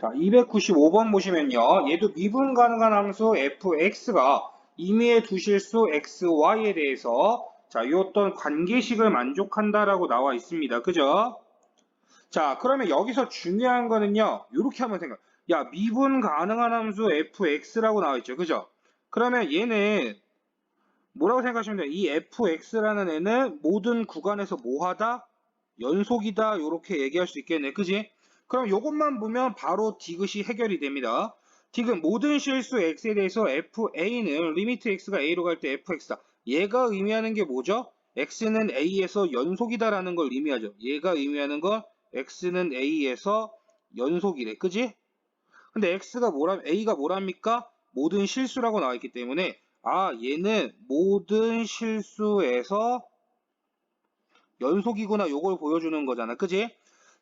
자, 295번 보시면요. 얘도 미분 가능한 함수 fx가 임의의 두 실수 xy에 대해서 자, 이 어떤 관계식을 만족한다라고 나와 있습니다. 그죠? 자, 그러면 여기서 중요한 거는요. 이렇게 한번 생각. 야, 미분 가능한 함수 fx라고 나와 있죠. 그죠? 그러면 얘는 뭐라고 생각하시면 돼요? 이 fx라는 애는 모든 구간에서 뭐하다? 연속이다. 이렇게 얘기할 수 있겠네. 그지? 그럼 이것만 보면 바로 디귿이 해결이 됩니다. 디귿 모든 실수 x에 대해서 fa는 리미트 x가 a로 갈 때 fx다. 얘가 의미하는 게 뭐죠? x는 a에서 연속이다라는 걸 의미하죠. 얘가 의미하는 건 x는 a에서 연속이래. 그지? 근데 x가 뭐라 a가 뭐랍니까? 모든 실수라고 나와 있기 때문에 아 얘는 모든 실수에서 연속이구나 요걸 보여주는 거잖아. 그지?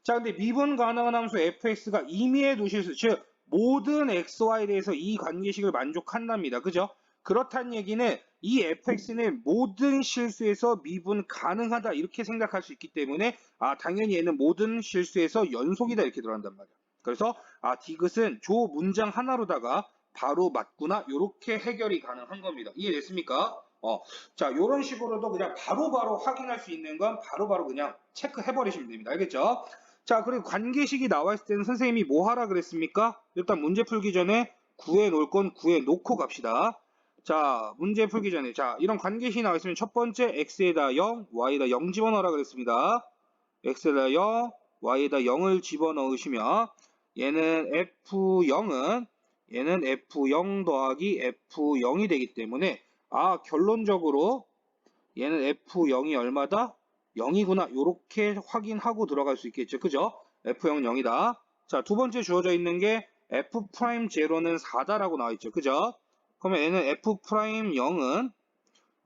자, 근데 미분 가능한 함수 fx가 임의의 두 실수, 즉 모든 xy에 대해서 이 관계식을 만족한답니다. 그죠? 그렇다는 얘기는 이 fx는 모든 실수에서 미분 가능하다 이렇게 생각할 수 있기 때문에 아 당연히 얘는 모든 실수에서 연속이다 이렇게 들어간단 말이야. 그래서 아 디귿은 조 문장 하나로다가 바로 맞구나 이렇게 해결이 가능한 겁니다. 이해됐습니까? 어, 자 이런 식으로도 그냥 바로바로 확인할 수 있는 건 바로 바로 그냥 체크해 버리시면 됩니다. 알겠죠? 자, 그리고 관계식이 나와 있을 때는 선생님이 뭐 하라 그랬습니까? 일단 문제 풀기 전에 구해 놓을 건 구해 놓고 갑시다. 자, 문제 풀기 전에 자, 이런 관계식이 나와 있으면 첫 번째 x에다 0, y에다 0 집어넣으라 그랬습니다. x에다 0, y에다 0을 집어넣으시면 얘는 f0은 얘는 f0 더하기 f0이 되기 때문에 아, 결론적으로 얘는 f0이 얼마다? 0이구나. 이렇게 확인하고 들어갈 수 있겠죠. 그죠? F0 0이다. 자, 두 번째 주어져 있는 게 F'0는 4다라고 나와 있죠. 그죠? 그러면 얘는 F'0은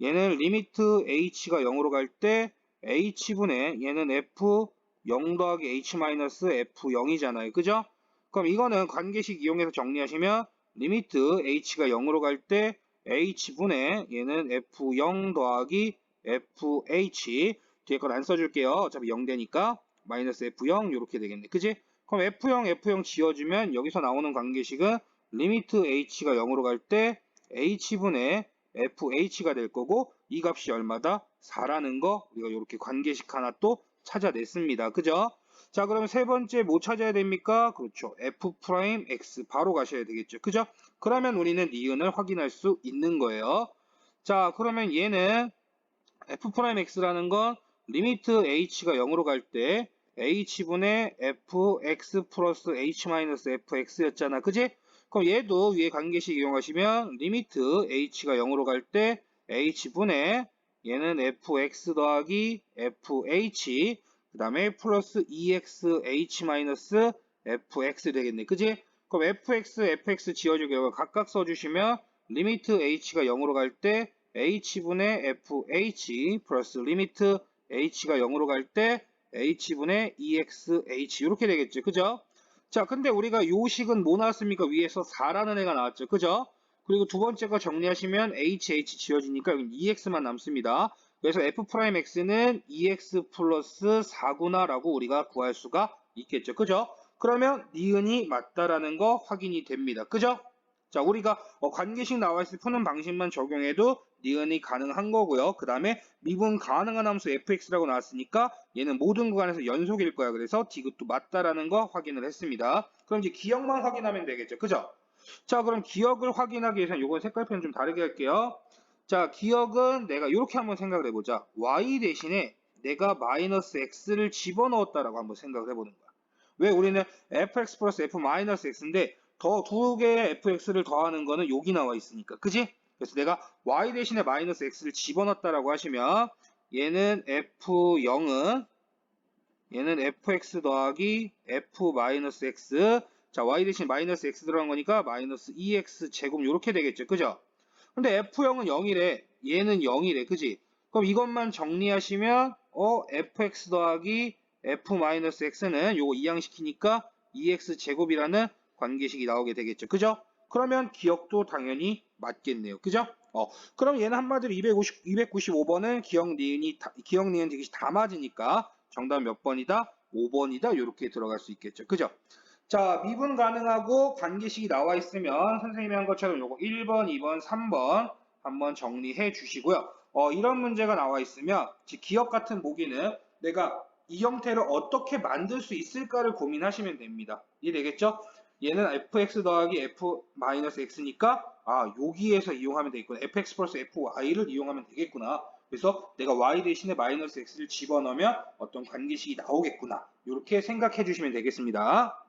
얘는 리미트 H가 0으로 갈 때 H분의 얘는 F 0 더하기 H 마이너스 F0이잖아요. 그죠? 그럼 이거는 관계식 이용해서 정리하시면 리미트 H가 0으로 갈 때 H분의 얘는 F0 더하기 FH 뒤에 걸 안 써줄게요. 어차피 0 되니까 마이너스 F0 이렇게 되겠네. 그지? 그럼 F0, F0 지어주면 여기서 나오는 관계식은 리미트 H가 0으로 갈 때 H분의 FH가 될 거고 이 값이 얼마다? 4라는 거 우리가 이렇게 관계식 하나 또 찾아냈습니다. 그죠? 자 그러면 세 번째 뭐 찾아야 됩니까? 그렇죠. F'X 바로 가셔야 되겠죠. 그죠? 그러면 우리는 니은을 확인할 수 있는 거예요. 자 그러면 얘는 F'X라는 건 리미트 h가 0으로 갈 때 h분의 fx 플러스 h-fx였잖아. 그지? 그럼 얘도 위에 관계식 이용하시면 리미트 h가 0으로 갈 때 h분의 얘는 fx 더하기 fh 그 다음에 플러스 e ex h-fx 되겠네. 그지? 그럼 fx, fx 지어주고 각각 써주시면 리미트 h가 0으로 갈 때 h분의 fh 플러스 리미트 h가 0으로 갈 때 h분의 exh 이렇게 되겠죠. 그죠? 자, 근데 우리가 요 식은 뭐 나왔습니까? 위에서 4라는 애가 나왔죠. 그죠? 그리고 두 번째 거 정리하시면 hh 지워지니까 여기 ex만 남습니다. 그래서 f'x는 ex 플러스 4구나라고 우리가 구할 수가 있겠죠. 그죠? 그러면 니은이 맞다라는 거 확인이 됩니다. 그죠? 자, 우리가 어, 관계식 나와 있을 푸는 방식만 적용해도 니은이 가능한 거고요. 그 다음에 미분 가능한 함수 fx라고 나왔으니까 얘는 모든 구간에서 연속일 거야. 그래서 디귿도 맞다라는 거 확인을 했습니다. 그럼 이제 기억만 확인하면 되겠죠. 그죠? 자, 그럼 기억을 확인하기 위해서는 이건 색깔펜 좀 다르게 할게요. 자, 기억은 내가 이렇게 한번 생각을 해보자. y 대신에 내가 마이너스 x를 집어넣었다라고 한번 생각을 해보는 거야. 왜 우리는 fx 플러스 f 마이너스 x인데 더 두 개의 fx를 더하는 거는 여기 나와 있으니까. 그지? 그래서 내가 y 대신에 마이너스 x를 집어넣었다라고 하시면 얘는 f0은 얘는 fx 더하기 f 마이너스 x 자 y 대신 마이너스 x 들어간 거니까 마이너스 2x 제곱 이렇게 되겠죠. 그죠? 근데 f0은 0이래. 얘는 0이래. 그지? 그럼 이것만 정리하시면 어 fx 더하기 f 마이너스 x는 요거 이항시키니까 2x 제곱이라는 관계식이 나오게 되겠죠. 그죠? 그러면 기억도 당연히 맞겠네요. 그죠? 어, 그럼 얘는 한마디로 250, 295번은 기억 니은이 다, 기억 니은 디귿이 다 맞으니까 정답 몇 번이다? 5번이다. 이렇게 들어갈 수 있겠죠. 그죠? 자, 미분 가능하고 관계식이 나와 있으면 선생님이 한 것처럼 요거 1번, 2번, 3번 한번 정리해 주시고요. 어, 이런 문제가 나와 있으면 즉 기억 같은 보기는 내가 이 형태를 어떻게 만들 수 있을까를 고민하시면 됩니다. 이해되겠죠? 얘는 fx 더하기 f-x니까 아 여기에서 이용하면 되겠구나. fx 플러스 fy를 이용하면 되겠구나. 그래서 내가 y 대신에 마이너스 x를 집어넣으면 어떤 관계식이 나오겠구나. 이렇게 생각해 주시면 되겠습니다.